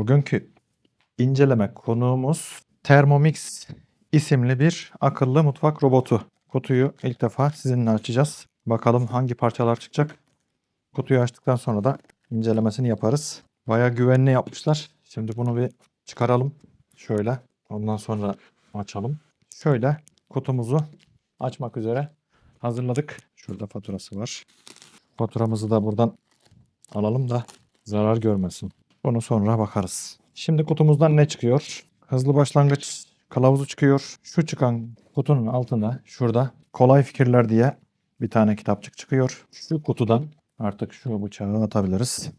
Bugünkü inceleme konuğumuz Thermomix isimli bir akıllı mutfak robotu. Kutuyu ilk defa sizinle açacağız. Bakalım hangi parçalar çıkacak. Kutuyu açtıktan sonra da incelemesini yaparız. Bayağı güvenli yapmışlar. Şimdi bunu bir çıkaralım. Şöyle. Ondan sonra açalım. Şöyle kutumuzu açmak üzere hazırladık. Şurada faturası var. Faturamızı da buradan alalım da zarar görmesin. Onu sonra bakarız. Şimdi kutumuzdan ne çıkıyor? Hızlı başlangıç kılavuzu çıkıyor. Şu çıkan kutunun altında şurada kolay fikirler diye bir tane kitapçık çıkıyor. Şu kutudan artık şu bıçağı atabiliriz.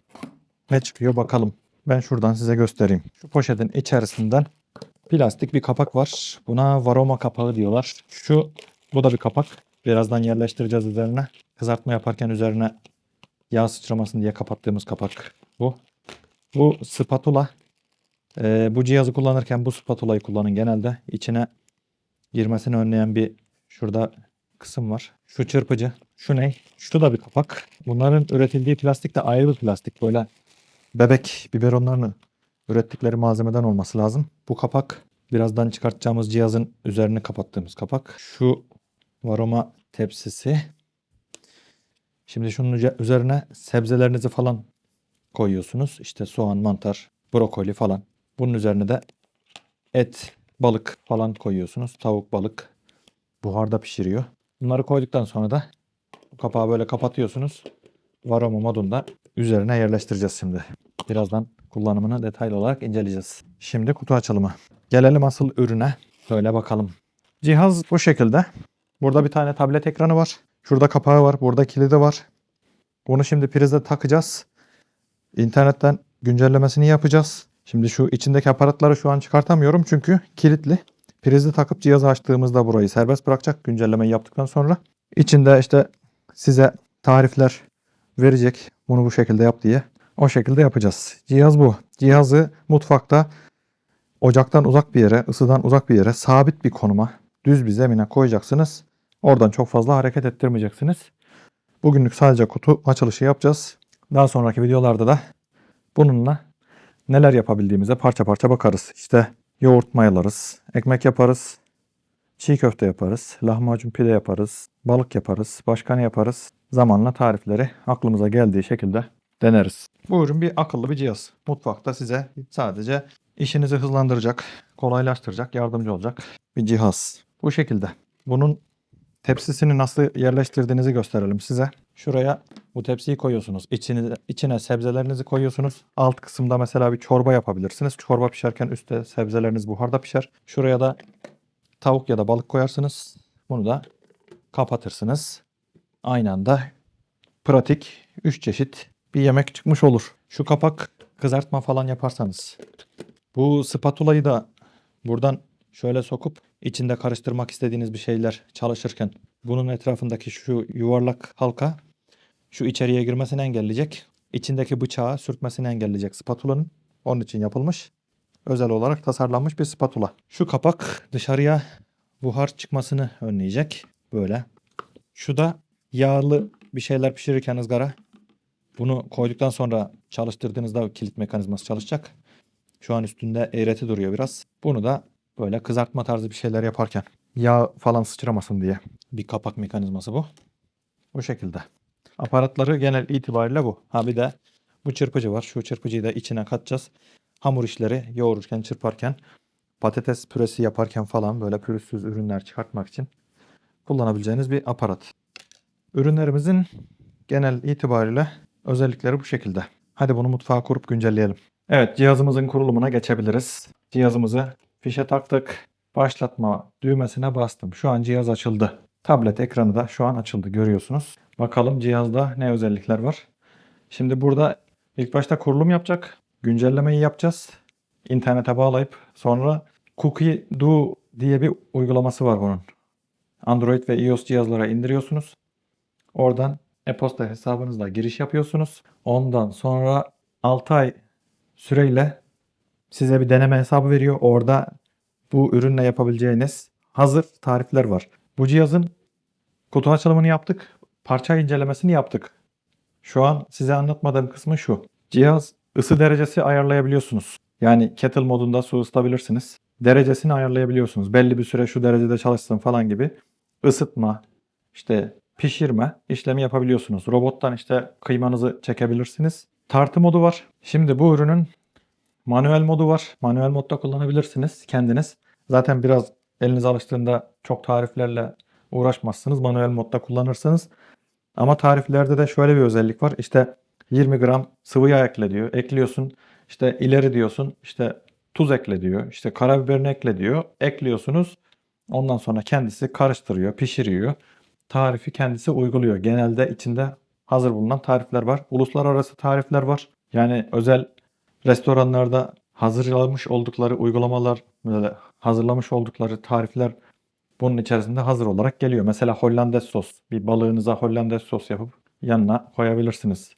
Ne çıkıyor bakalım. Ben şuradan size göstereyim. Şu poşetin içerisinden plastik bir kapak var. Buna varoma kapağı diyorlar. Şu bu da bir kapak. Birazdan yerleştireceğiz üzerine. Kızartma yaparken üzerine yağ sıçramasın diye kapattığımız kapak bu. Bu spatula. Ee, bu cihazı kullanırken bu spatulayı kullanın genelde. İçine girmesini önleyen bir şurada kısım var. Şu çırpıcı. Şu ne? Şu da bir kapak. Bunların üretildiği plastik de ayrı bir plastik. Böyle bebek biberonlarını ürettikleri malzemeden olması lazım. Bu kapak birazdan çıkartacağımız cihazın üzerini kapattığımız kapak. Şu varoma tepsisi. Şimdi şunun üze- üzerine sebzelerinizi falan koyuyorsunuz. İşte soğan, mantar, brokoli falan. Bunun üzerine de et, balık falan koyuyorsunuz. Tavuk, balık buharda pişiriyor. Bunları koyduktan sonra da kapağı böyle kapatıyorsunuz. Varoma modunda üzerine yerleştireceğiz şimdi. Birazdan kullanımını detaylı olarak inceleyeceğiz. Şimdi kutu açılımı. Gelelim asıl ürüne. Şöyle bakalım. Cihaz bu şekilde. Burada bir tane tablet ekranı var. Şurada kapağı var. Burada kilidi var. Bunu şimdi prize takacağız. İnternetten güncellemesini yapacağız. Şimdi şu içindeki aparatları şu an çıkartamıyorum çünkü kilitli. Prizi takıp cihazı açtığımızda burayı serbest bırakacak güncellemeyi yaptıktan sonra. İçinde işte size tarifler verecek bunu bu şekilde yap diye. O şekilde yapacağız. Cihaz bu. Cihazı mutfakta ocaktan uzak bir yere, ısıdan uzak bir yere, sabit bir konuma, düz bir zemine koyacaksınız. Oradan çok fazla hareket ettirmeyeceksiniz. Bugünlük sadece kutu açılışı yapacağız. Daha sonraki videolarda da bununla neler yapabildiğimize parça parça bakarız. İşte yoğurt mayalarız, ekmek yaparız, çiğ köfte yaparız, lahmacun pide yaparız, balık yaparız, başka ne yaparız? Zamanla tarifleri aklımıza geldiği şekilde deneriz. Bu ürün bir akıllı bir cihaz. Mutfakta size sadece işinizi hızlandıracak, kolaylaştıracak, yardımcı olacak bir cihaz. Bu şekilde. Bunun tepsisini nasıl yerleştirdiğinizi gösterelim size. Şuraya bu tepsiyi koyuyorsunuz. İçine, içine sebzelerinizi koyuyorsunuz. Alt kısımda mesela bir çorba yapabilirsiniz. Çorba pişerken üstte sebzeleriniz buharda pişer. Şuraya da tavuk ya da balık koyarsınız. Bunu da kapatırsınız. Aynı anda pratik 3 çeşit bir yemek çıkmış olur. Şu kapak kızartma falan yaparsanız. Bu spatulayı da buradan şöyle sokup içinde karıştırmak istediğiniz bir şeyler çalışırken bunun etrafındaki şu yuvarlak halka şu içeriye girmesini engelleyecek. İçindeki bıçağı sürtmesini engelleyecek spatulanın. Onun için yapılmış. Özel olarak tasarlanmış bir spatula. Şu kapak dışarıya buhar çıkmasını önleyecek. Böyle. Şu da yağlı bir şeyler pişirirken ızgara. Bunu koyduktan sonra çalıştırdığınızda kilit mekanizması çalışacak. Şu an üstünde eğreti duruyor biraz. Bunu da böyle kızartma tarzı bir şeyler yaparken yağ falan sıçramasın diye bir kapak mekanizması bu. Bu şekilde. Aparatları genel itibariyle bu. Ha bir de bu çırpıcı var. Şu çırpıcıyı da içine katacağız. Hamur işleri yoğururken, çırparken, patates püresi yaparken falan böyle pürüzsüz ürünler çıkartmak için kullanabileceğiniz bir aparat. Ürünlerimizin genel itibariyle özellikleri bu şekilde. Hadi bunu mutfağa kurup güncelleyelim. Evet cihazımızın kurulumuna geçebiliriz. Cihazımızı fişe taktık. Başlatma düğmesine bastım. Şu an cihaz açıldı. Tablet ekranı da şu an açıldı görüyorsunuz. Bakalım cihazda ne özellikler var. Şimdi burada ilk başta kurulum yapacak. Güncellemeyi yapacağız. İnternete bağlayıp sonra Cookie Do diye bir uygulaması var bunun. Android ve iOS cihazlara indiriyorsunuz. Oradan e-posta hesabınızla giriş yapıyorsunuz. Ondan sonra 6 ay süreyle size bir deneme hesabı veriyor. Orada bu ürünle yapabileceğiniz hazır tarifler var. Bu cihazın kutu açılımını yaptık. Parça incelemesini yaptık. Şu an size anlatmadığım kısmı şu. Cihaz ısı derecesi ayarlayabiliyorsunuz. Yani kettle modunda su ısıtabilirsiniz. Derecesini ayarlayabiliyorsunuz. Belli bir süre şu derecede çalışsın falan gibi ısıtma, işte pişirme işlemi yapabiliyorsunuz. Robottan işte kıymanızı çekebilirsiniz. Tartı modu var. Şimdi bu ürünün manuel modu var. Manuel modda kullanabilirsiniz kendiniz. Zaten biraz eliniz alıştığında çok tariflerle uğraşmazsınız. Manuel modda kullanırsınız. Ama tariflerde de şöyle bir özellik var. İşte 20 gram sıvı yağ ekle diyor. Ekliyorsun. İşte ileri diyorsun. İşte tuz ekle diyor. İşte karabiberini ekle diyor. Ekliyorsunuz. Ondan sonra kendisi karıştırıyor, pişiriyor. Tarifi kendisi uyguluyor. Genelde içinde hazır bulunan tarifler var. Uluslararası tarifler var. Yani özel restoranlarda hazırlamış oldukları uygulamalar, hazırlamış oldukları tarifler bunun içerisinde hazır olarak geliyor. Mesela Hollandaise sos. Bir balığınıza Hollandaise sos yapıp yanına koyabilirsiniz.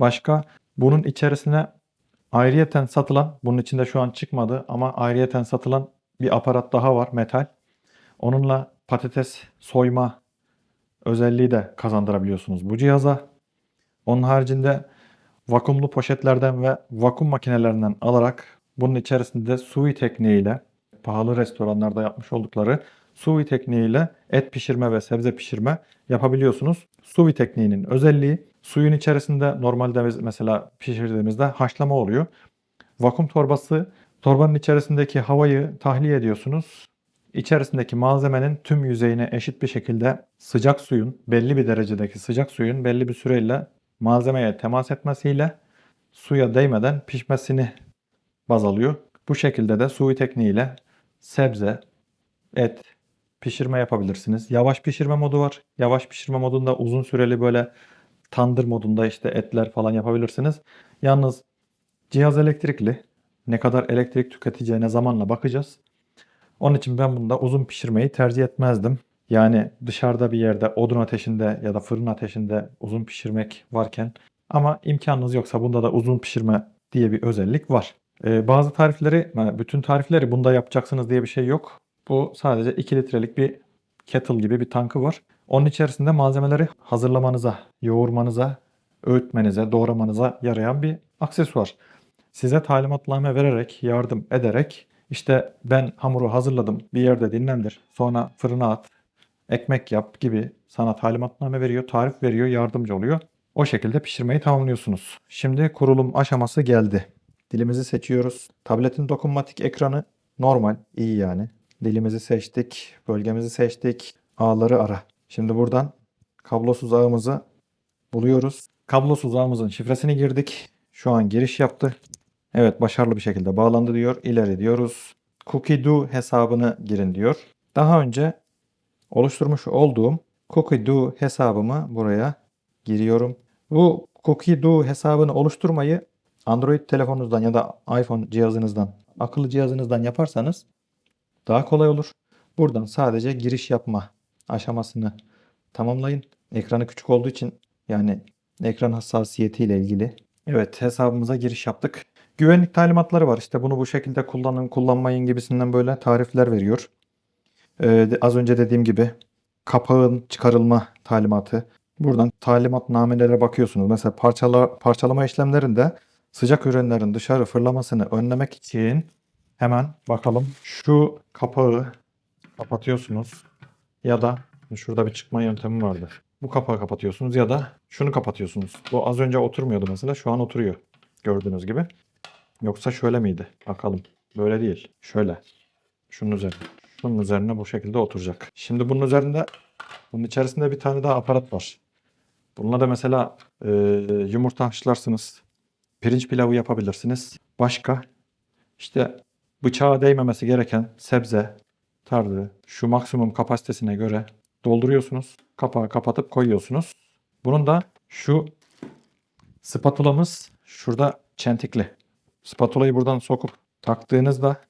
Başka bunun içerisine ayrıyeten satılan, bunun içinde şu an çıkmadı ama ayrıyeten satılan bir aparat daha var metal. Onunla patates soyma özelliği de kazandırabiliyorsunuz bu cihaza. Onun haricinde vakumlu poşetlerden ve vakum makinelerinden alarak bunun içerisinde sui tekniğiyle pahalı restoranlarda yapmış oldukları sui tekniğiyle et pişirme ve sebze pişirme yapabiliyorsunuz. Sui tekniğinin özelliği suyun içerisinde normalde biz mesela pişirdiğimizde haşlama oluyor. Vakum torbası torbanın içerisindeki havayı tahliye ediyorsunuz. İçerisindeki malzemenin tüm yüzeyine eşit bir şekilde sıcak suyun, belli bir derecedeki sıcak suyun belli bir süreyle malzemeye temas etmesiyle suya değmeden pişmesini baz alıyor. Bu şekilde de sui tekniğiyle sebze, et pişirme yapabilirsiniz. Yavaş pişirme modu var. Yavaş pişirme modunda uzun süreli böyle tandır modunda işte etler falan yapabilirsiniz. Yalnız cihaz elektrikli. Ne kadar elektrik tüketeceğine zamanla bakacağız. Onun için ben bunda uzun pişirmeyi tercih etmezdim. Yani dışarıda bir yerde odun ateşinde ya da fırın ateşinde uzun pişirmek varken ama imkanınız yoksa bunda da uzun pişirme diye bir özellik var. Ee, bazı tarifleri, bütün tarifleri bunda yapacaksınız diye bir şey yok. Bu sadece 2 litrelik bir kettle gibi bir tankı var. Onun içerisinde malzemeleri hazırlamanıza, yoğurmanıza, öğütmenize, doğramanıza yarayan bir aksesuar. Size talimatname vererek, yardım ederek işte ben hamuru hazırladım bir yerde dinlendir. Sonra fırına at, ekmek yap gibi sana talimatname veriyor, tarif veriyor, yardımcı oluyor. O şekilde pişirmeyi tamamlıyorsunuz. Şimdi kurulum aşaması geldi. Dilimizi seçiyoruz. Tabletin dokunmatik ekranı normal, iyi yani. Dilimizi seçtik, bölgemizi seçtik. Ağları ara. Şimdi buradan kablosuz ağımızı buluyoruz. Kablosuz ağımızın şifresini girdik. Şu an giriş yaptı. Evet başarılı bir şekilde bağlandı diyor. İleri diyoruz. Cookie Do hesabını girin diyor. Daha önce oluşturmuş olduğum Cookie Do hesabımı buraya giriyorum. Bu Cookie Do hesabını oluşturmayı Android telefonunuzdan ya da iPhone cihazınızdan, akıllı cihazınızdan yaparsanız daha kolay olur. Buradan sadece giriş yapma aşamasını tamamlayın. Ekranı küçük olduğu için yani ekran hassasiyetiyle ilgili. Evet hesabımıza giriş yaptık. Güvenlik talimatları var. İşte bunu bu şekilde kullanın, kullanmayın gibisinden böyle tarifler veriyor. Ee, az önce dediğim gibi kapağın çıkarılma talimatı. Buradan talimatnamelere bakıyorsunuz. Mesela parçala, parçalama işlemlerinde sıcak ürünlerin dışarı fırlamasını önlemek için hemen bakalım. Şu kapağı kapatıyorsunuz ya da şurada bir çıkma yöntemi vardı. Bu kapağı kapatıyorsunuz ya da şunu kapatıyorsunuz. Bu az önce oturmuyordu mesela şu an oturuyor. Gördüğünüz gibi. Yoksa şöyle miydi? Bakalım. Böyle değil. Şöyle. Şunun üzerine. Şunun üzerine bu şekilde oturacak. Şimdi bunun üzerinde bunun içerisinde bir tane daha aparat var. Bununla da mesela e, yumurta haşlarsınız. Pirinç pilavı yapabilirsiniz. Başka işte bıçağa değmemesi gereken sebze tarzı şu maksimum kapasitesine göre dolduruyorsunuz. Kapağı kapatıp koyuyorsunuz. Bunun da şu spatulamız şurada çentikli. Spatulayı buradan sokup taktığınızda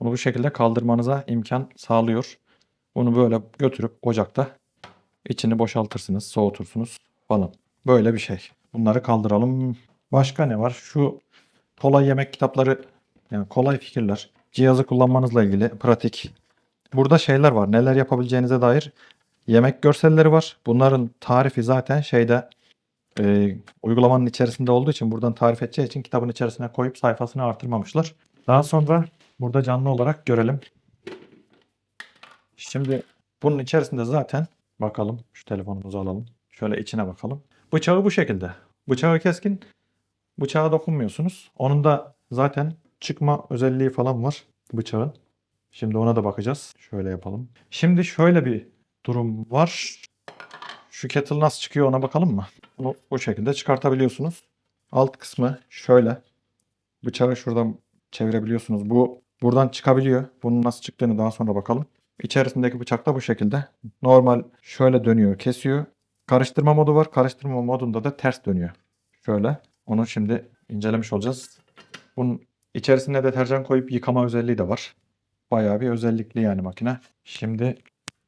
bunu bu şekilde kaldırmanıza imkan sağlıyor. Bunu böyle götürüp ocakta içini boşaltırsınız, soğutursunuz falan. Böyle bir şey. Bunları kaldıralım. Başka ne var? Şu kolay yemek kitapları yani kolay fikirler. Cihazı kullanmanızla ilgili pratik. Burada şeyler var. Neler yapabileceğinize dair yemek görselleri var. Bunların tarifi zaten şeyde e, uygulamanın içerisinde olduğu için buradan tarif edeceği için kitabın içerisine koyup sayfasını artırmamışlar. Daha sonra burada canlı olarak görelim. Şimdi bunun içerisinde zaten bakalım şu telefonumuzu alalım. Şöyle içine bakalım. Bıçağı bu şekilde. Bıçağı keskin. Bıçağa dokunmuyorsunuz. Onun da zaten çıkma özelliği falan var bıçağın. Şimdi ona da bakacağız. Şöyle yapalım. Şimdi şöyle bir durum var. Şu kettle nasıl çıkıyor ona bakalım mı? Bunu bu şekilde çıkartabiliyorsunuz. Alt kısmı şöyle. Bıçağı şuradan çevirebiliyorsunuz. Bu buradan çıkabiliyor. Bunun nasıl çıktığını daha sonra bakalım. İçerisindeki bıçak da bu şekilde. Normal şöyle dönüyor, kesiyor. Karıştırma modu var. Karıştırma modunda da ters dönüyor. Şöyle. Onu şimdi incelemiş olacağız. Bunun içerisine deterjan koyup yıkama özelliği de var. Bayağı bir özellikli yani makine. Şimdi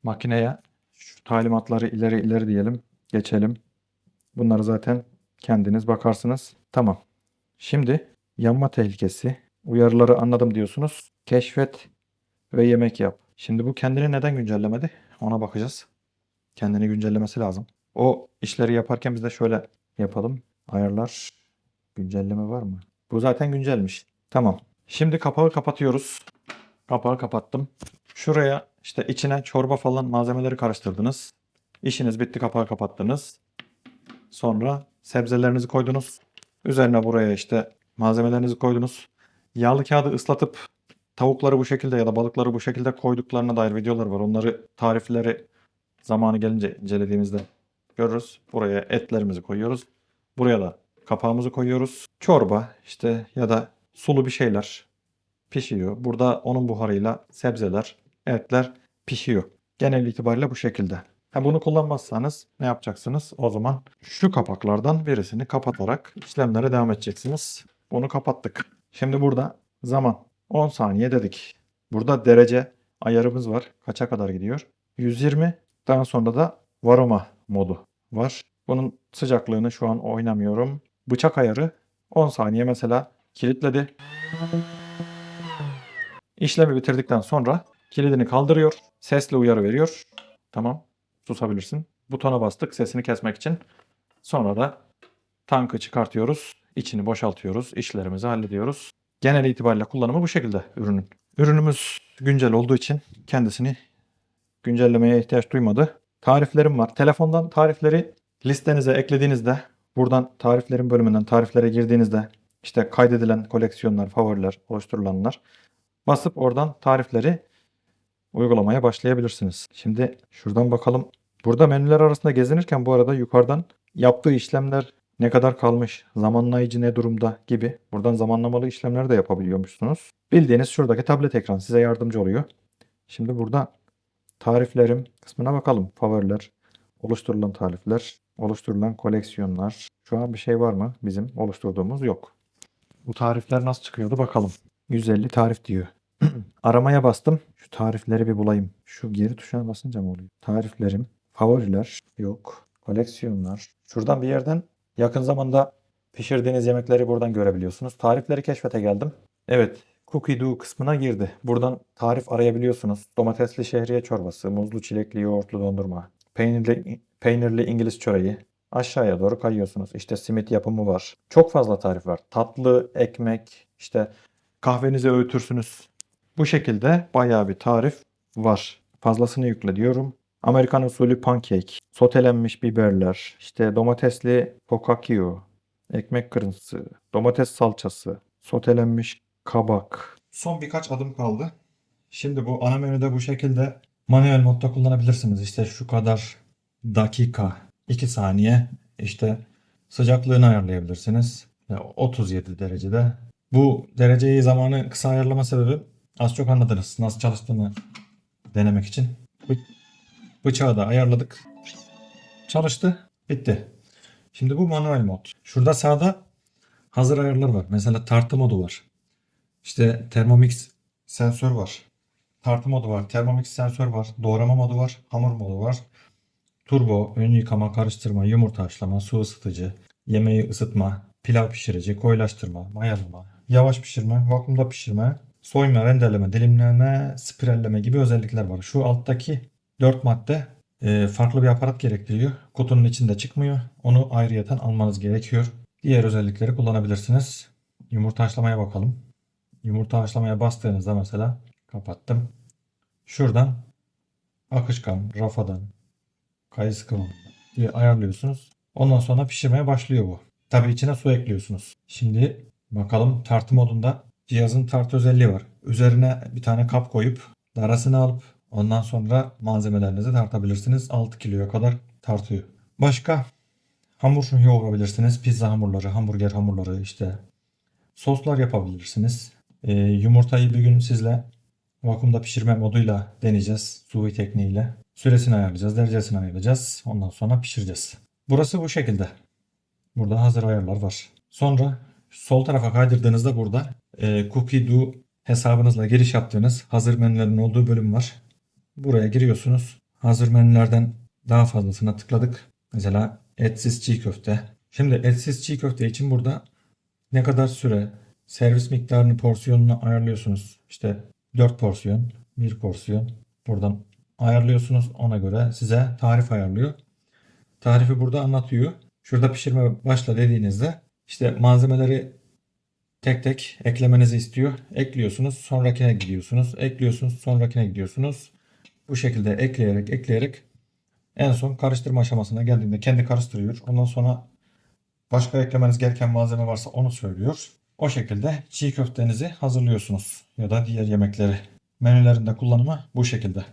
makineye şu talimatları ileri ileri diyelim. Geçelim. Bunları zaten kendiniz bakarsınız. Tamam. Şimdi yanma tehlikesi. Uyarıları anladım diyorsunuz. Keşfet ve yemek yap. Şimdi bu kendini neden güncellemedi? Ona bakacağız. Kendini güncellemesi lazım. O işleri yaparken biz de şöyle yapalım. Ayarlar. Güncelleme var mı? Bu zaten güncelmiş. Tamam. Şimdi kapağı kapatıyoruz. Kapağı kapattım. Şuraya işte içine çorba falan malzemeleri karıştırdınız. İşiniz bitti kapağı kapattınız. Sonra sebzelerinizi koydunuz. Üzerine buraya işte malzemelerinizi koydunuz. Yağlı kağıdı ıslatıp tavukları bu şekilde ya da balıkları bu şekilde koyduklarına dair videolar var. Onları tarifleri zamanı gelince incelediğimizde görürüz. Buraya etlerimizi koyuyoruz. Buraya da kapağımızı koyuyoruz. Çorba işte ya da sulu bir şeyler pişiyor. Burada onun buharıyla sebzeler, etler pişiyor. Genel itibariyle bu şekilde. Ha, bunu kullanmazsanız ne yapacaksınız? O zaman şu kapaklardan birisini kapatarak işlemlere devam edeceksiniz. Bunu kapattık. Şimdi burada zaman 10 saniye dedik. Burada derece ayarımız var. Kaça kadar gidiyor? 120. Daha sonra da varoma modu var. Bunun sıcaklığını şu an oynamıyorum. Bıçak ayarı 10 saniye mesela kilitledi. İşlemi bitirdikten sonra kilidini kaldırıyor. Sesli uyarı veriyor. Tamam. Susabilirsin. Butona bastık sesini kesmek için. Sonra da tankı çıkartıyoruz. içini boşaltıyoruz. işlerimizi hallediyoruz. Genel itibariyle kullanımı bu şekilde ürünün. Ürünümüz güncel olduğu için kendisini güncellemeye ihtiyaç duymadı. Tariflerim var. Telefondan tarifleri listenize eklediğinizde buradan tariflerin bölümünden tariflere girdiğinizde işte kaydedilen koleksiyonlar, favoriler, oluşturulanlar basıp oradan tarifleri uygulamaya başlayabilirsiniz. Şimdi şuradan bakalım. Burada menüler arasında gezinirken bu arada yukarıdan yaptığı işlemler ne kadar kalmış, zamanlayıcı ne durumda gibi buradan zamanlamalı işlemler de yapabiliyormuşsunuz. Bildiğiniz şuradaki tablet ekran size yardımcı oluyor. Şimdi burada tariflerim kısmına bakalım. Favoriler, oluşturulan tarifler, oluşturulan koleksiyonlar. Şu an bir şey var mı? Bizim oluşturduğumuz yok. Bu tarifler nasıl çıkıyordu bakalım. 150 tarif diyor. Aramaya bastım. Şu tarifleri bir bulayım. Şu geri tuşuna basınca mı oluyor? Tariflerim, favoriler yok. Koleksiyonlar. Şuradan bir yerden yakın zamanda pişirdiğiniz yemekleri buradan görebiliyorsunuz. Tarifleri keşfete geldim. Evet, Cookie Do kısmına girdi. Buradan tarif arayabiliyorsunuz. Domatesli şehriye çorbası, muzlu çilekli yoğurtlu dondurma, peynirli peynirli İngiliz çöreği. Aşağıya doğru kayıyorsunuz. İşte simit yapımı var. Çok fazla tarif var. Tatlı, ekmek, işte kahvenizi öğütürsünüz. Bu şekilde bayağı bir tarif var. Fazlasını yükle diyorum. Amerikan usulü pancake, sotelenmiş biberler, işte domatesli focaccia, ekmek kırıntısı, domates salçası, sotelenmiş kabak. Son birkaç adım kaldı. Şimdi bu ana menüde bu şekilde manuel modda kullanabilirsiniz. İşte şu kadar dakika, 2 saniye işte sıcaklığını ayarlayabilirsiniz. Ya 37 derecede. Bu dereceyi zamanı kısa ayarlama sebebi az çok anladınız. Nasıl çalıştığını denemek için. Bı- bıçağı da ayarladık. Çalıştı. Bitti. Şimdi bu manuel mod. Şurada sağda hazır ayarlar var. Mesela tartı modu var. İşte Thermomix sensör var. Tartı modu var. Thermomix sensör var. Doğrama modu var. Hamur modu var. Turbo, ön yıkama, karıştırma, yumurta haşlama, su ısıtıcı, yemeği ısıtma, pilav pişirici, koyulaştırma, mayalama, yavaş pişirme, vakumda pişirme, soyma, rendeleme, dilimleme, spiralleme gibi özellikler var. Şu alttaki 4 madde e, farklı bir aparat gerektiriyor. Kutunun içinde çıkmıyor. Onu ayrıyeten almanız gerekiyor. Diğer özellikleri kullanabilirsiniz. Yumurta haşlamaya bakalım. yumurta haşlamaya bastığınızda mesela kapattım. Şuradan akışkan, rafadan, kayısı diye ayarlıyorsunuz. Ondan sonra pişirmeye başlıyor bu. Tabii içine su ekliyorsunuz. Şimdi bakalım tartı modunda cihazın tartı özelliği var. Üzerine bir tane kap koyup darasını alıp ondan sonra malzemelerinizi tartabilirsiniz. 6 kiloya kadar tartıyor. Başka hamur yoğurabilirsiniz. Pizza hamurları, hamburger hamurları işte soslar yapabilirsiniz. Ee, yumurtayı bir gün sizle vakumda pişirme moduyla deneyeceğiz. Sous vide tekniğiyle. Süresini ayarlayacağız, derecesini ayarlayacağız. Ondan sonra pişireceğiz. Burası bu şekilde. Burada hazır ayarlar var. Sonra sol tarafa kaydırdığınızda burada e, Cookie Do hesabınızla giriş yaptığınız hazır menülerin olduğu bölüm var. Buraya giriyorsunuz. Hazır menülerden daha fazlasına tıkladık. Mesela etsiz çiğ köfte. Şimdi etsiz çiğ köfte için burada ne kadar süre, servis miktarını, porsiyonunu ayarlıyorsunuz. İşte 4 porsiyon, 1 porsiyon. Buradan ayarlıyorsunuz. Ona göre size tarif ayarlıyor. Tarifi burada anlatıyor. Şurada pişirme başla dediğinizde işte malzemeleri tek tek eklemenizi istiyor. Ekliyorsunuz. Sonrakine gidiyorsunuz. Ekliyorsunuz. Sonrakine gidiyorsunuz. Bu şekilde ekleyerek ekleyerek en son karıştırma aşamasına geldiğinde kendi karıştırıyor. Ondan sonra başka eklemeniz gereken malzeme varsa onu söylüyor. O şekilde çiğ köftenizi hazırlıyorsunuz ya da diğer yemekleri. Menülerinde kullanımı bu şekilde.